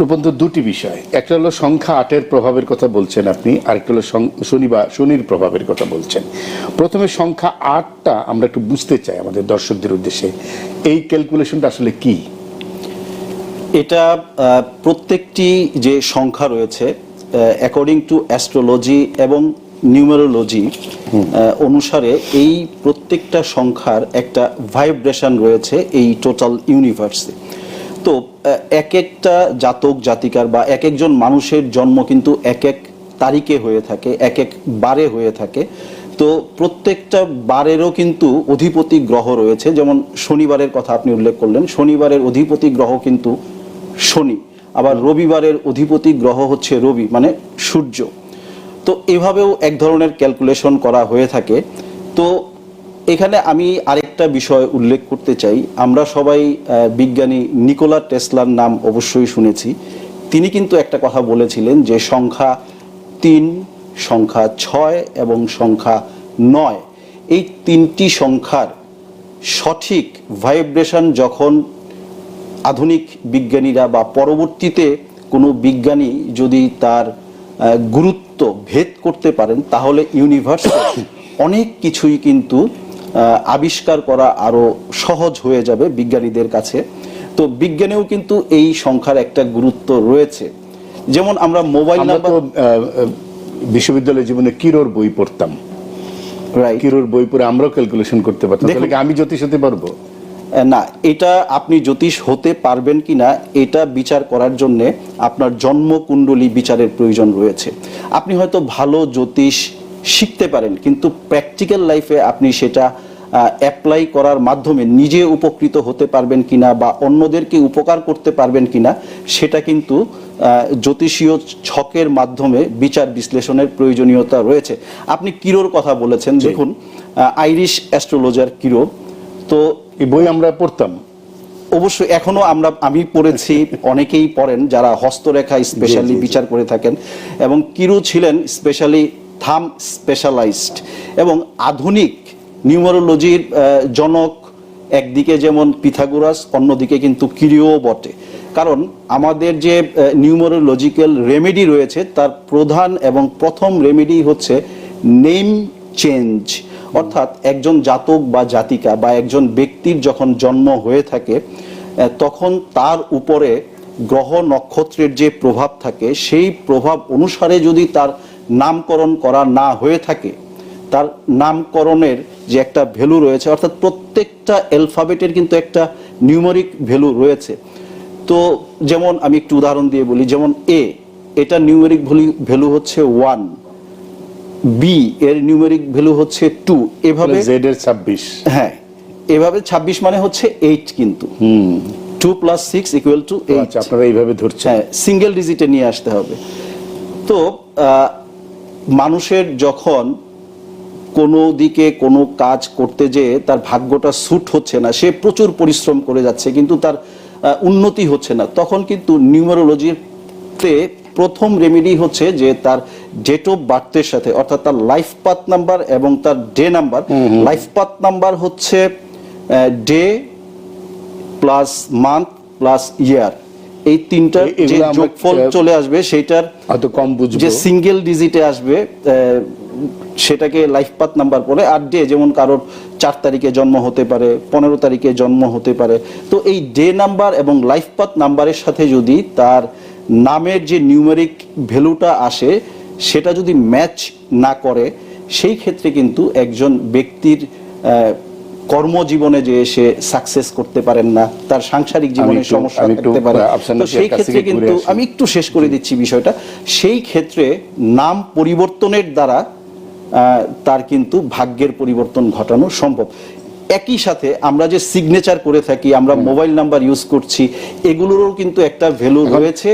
রূপন্ত দুটি বিষয়। একটা হলো সংখ্যা আটের প্রভাবের কথা বলছেন আপনি আরেকটা হলো শনি বা শনির প্রভাবের কথা বলছেন। প্রথমে সংখ্যা আটটা আমরা একটু বুঝতে চাই আমাদের দর্শকদের উদ্দেশ্যে। এই ক্যালকুলেশনটা আসলে কি? এটা প্রত্যেকটি যে সংখ্যা রয়েছে অ্যাকর্ডিং টু অ্যাস্ট্রোলজি এবং নিউমেরোলজি অনুসারে এই প্রত্যেকটা সংখ্যার একটা ভাইব্রেশন রয়েছে এই টোটাল ইউনিভার্সে তো এক একটা জাতক, জাতিকার বা এক একজন মানুষের জন্ম কিন্তু এক এক তারিখে হয়ে থাকে এক এক বারে হয়ে থাকে। তো প্রত্যেকটা বারেরও কিন্তু অধিপতি গ্রহ রয়েছে। যেমন শনিবারের কথা আপনি উল্লেখ করলেন, শনিবারের অধিপতি গ্রহ কিন্তু শনি। আবার রবিবারের অধিপতি গ্রহ হচ্ছে রবি মানে সূর্য। তো এভাবেও এক ধরনের ক্যালকুলেশন করা হয়ে থাকে। তো এখানে আমি আরেকটা বিষয় উল্লেখ করতে চাই। আমরা সবাই বিজ্ঞানী নিকোলা টেসলার নাম অবশ্যই শুনেছি। তিনি কিন্তু একটা কথা বলেছিলেন যে সংখ্যা তিন, সংখ্যা ছয় এবং সংখ্যা নয়। এই তিনটি সংখ্যার সঠিক ভাইব্রেশন যখন আধুনিক বিজ্ঞানীরা বা পরবর্তীতে কোনো বিজ্ঞানী যদি তার গুরুত্ব ভেদ করতে পারেন, তাহলে ইউনিভার্স অনেক কিছুই কিন্তু আবিষ্কার করা আরও সহজ হয়ে যাবে বিজ্ঞানীদের কাছে। তো বিজ্ঞানেও কিন্তু এই সংখ্যার একটা গুরুত্ব রয়েছে। যেমন আমরা মোবাইল নাম্বার বিশ্ববিদ্যালয় জীবনে কিরোর বই পড়তাম। রাইট কিরোর বই পড়ে আমরাও ক্যালকুলেশন করতে পারতাম। আমি জ্যোতিষ হতে পারব? না এটা আপনি জ্যোতিষ হতে পারবেন কিনা এটা বিচার করার জন্য আপনার জন্ম কুণ্ডলী বিচারের প্রয়োজন রয়েছে। আপনি হয়তো ভালো জ্যোতিষ শিখতে পারেন কিন্তু প্র্যাকটিক্যাল লাইফে আপনি সেটা অ্যাপ্লাই করার মাধ্যমে নিজে উপকৃত হতে পারবেন কিনা বা অন্যদেরকে উপকার করতে পারবেন কিনা সেটা কিন্তু জ্যোতিষীয় ছকের মাধ্যমে বিচার বিশ্লেষণের প্রয়োজনীয়তা রয়েছে। আপনি কিরোর কথা বলেছেন দেখুন আইরিশ অ্যাস্ট্রোলজার কিরো তো এই বই আমরা পড়তাম। অবশ্যই এখনও আমরা আমি পড়েছি অনেকেই পড়েন যারা হস্তরেখা স্পেশালি বিচার করে থাকেন এবং কিরু ছিলেন স্পেশালি থাম স্পেশালাইজড এবং আধুনিক নিউমারোলজির জনক একদিকে যেমন পিথাগোরাস, অন্যদিকে কিন্তু কিরিও বটে। কারণ আমাদের যে নিউমারোলজিক্যাল রেমেডি রয়েছে, তার প্রধান এবং প্রথম রেমেডি হচ্ছে নেম চেঞ্জ। অর্থাৎ একজন জাতক বা জাতিকা বা একজন ব্যক্তির যখন জন্ম হয়ে থাকে তখন তার উপরে গ্রহ নক্ষত্রের যে প্রভাব থাকে, সেই প্রভাব অনুসারে যদি তার নামকরণ করা না হয়ে থাকে তার নামকরণের যে একটা ভ্যালু রয়েছে অর্থাৎ প্রত্যেকটা অ্যালফাবেটের কিন্তু একটা নিউমারিক ভ্যালু রয়েছে। তো যেমন আমি একটু উদাহরণ দিয়ে বলি যেমন এ এটা নিউমেরিক ভ্যালু হচ্ছে ওয়ান বি এর নিউমেরিক ভ্যালু হচ্ছে টু এভাবে জেড এর ছাব্বিশ। হ্যাঁ এভাবে ২৬ মানে হচ্ছে এইট কিন্তু। Two plus six equal to eight আপনারা এইভাবে ধরছেন। হ্যাঁ সিঙ্গেল ডিজিটে নিয়ে আসতে হবে। তো মানুষের যখন কোনো দিকে কোনো কাজ করতে যেয়ে তার ভাগ্যটা স্যুট হচ্ছে না সে প্রচুর পরিশ্রম করে যাচ্ছে কিন্তু তার উন্নতি হচ্ছে না তখন কিন্তু নিউমারোলজিতে প্রথম রেমেডি হচ্ছে যে তার ডেট অফ বার্থের সাথে অর্থাৎ তার লাইফ পাথ নাম্বার এবং তার day number life path number হচ্ছে day plus month plus year এই তিনটার যে যোগফল চলে আসবে সেইটার অত কম বুঝব। যে সিঙ্গেল ডিজিটে আসবে সেটাকে লাইফ পাথ নাম্বার বলে আর ডে যেমন কারোর চার তারিখে জন্ম হতে পারে পনেরো তারিখে জন্ম হতে পারে। তো এই ডে নাম্বার এবং লাইফ পাথ নাম্বারের সাথে যদি তার নামের যে নিউমেরিক ভ্যালুটা আসে সেটা যদি ম্যাচ না করে সেই ক্ষেত্রে কিন্তু একজন ব্যক্তির কর্মজীবনে যে সে সাকসেস করতে পারেন না তার সাংসারিক জীবনে সমস্যা থাকতে পারে। তো সেই ক্ষেত্রে কিন্তু আমি একটু শেষ করে দিচ্ছি বিষয়টা। সেই ক্ষেত্রে নাম পরিবর্তনের দ্বারা তার কিন্তু ভাগ্যের পরিবর্তন ঘটানো সম্ভব। একই সাথে আমরা যে সিগনেচার করে থাকি আমরা মোবাইল নাম্বার ইউজ করছি এগুলোরও কিন্তু একটা ভ্যালু রয়েছে